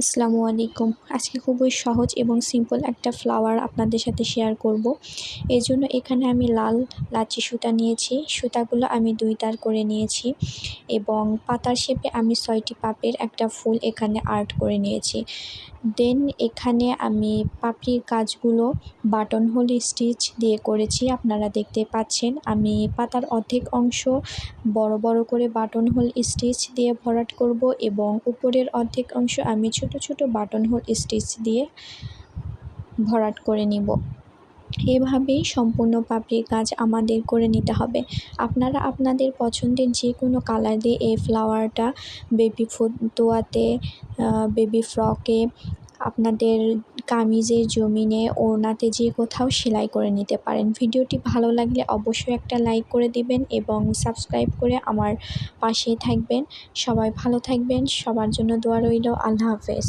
আসসালামু আলাইকুম। আজকে খুবই সহজ এবং সিম্পল একটা ফ্লাওয়ার আপনাদের সাথে শেয়ার করব। এই জন্য এখানে আমি লাল লাচি সুতা নিয়েছি। সুতাগুলো আমি দুই তার করে নিয়েছি এবং পাতার শেপে আমি ছয়টি পাপের একটা ফুল এখানে আর্ট করে নিয়েছি। দেন এখানে আমি পাপড়ির কাজগুলো বাটন হোল স্টিচ দিয়ে করেছি, আপনারা দেখতে পাচ্ছেন। আমি পাতার অর্ধেক অংশ বড় বড় করে বাটন হোল স্টিচ দিয়ে ভরাট করব এবং উপরের অর্ধেক অংশ আমি ছোট ছোট ছোট বাটন হোল স্টিচ দিয়ে ভরাট করে নিব। এভাবেই সম্পূর্ণ পাপড়ির কাজ আমাদের করে নিতে হবে। আপনারা আপনাদের পছন্দের যে কোনো কালার দিয়ে এই ফ্লাওয়ারটা বেবি ফুটোয়াতে বেবি ফ্রকে আপনাদের কামিজের জমিনে ওড়নাতে যে কোথাও সেলাই করে নিতে পারেন। ভিডিওটি ভালো লাগলে অবশ্যই একটা লাইক করে দিবেন এবং সাবস্ক্রাইব করে আমার পাশে থাকবেন। সবাই ভালো থাকবেন। সবার জন্য দোয়া রইল। আল্লাহ হাফেজ।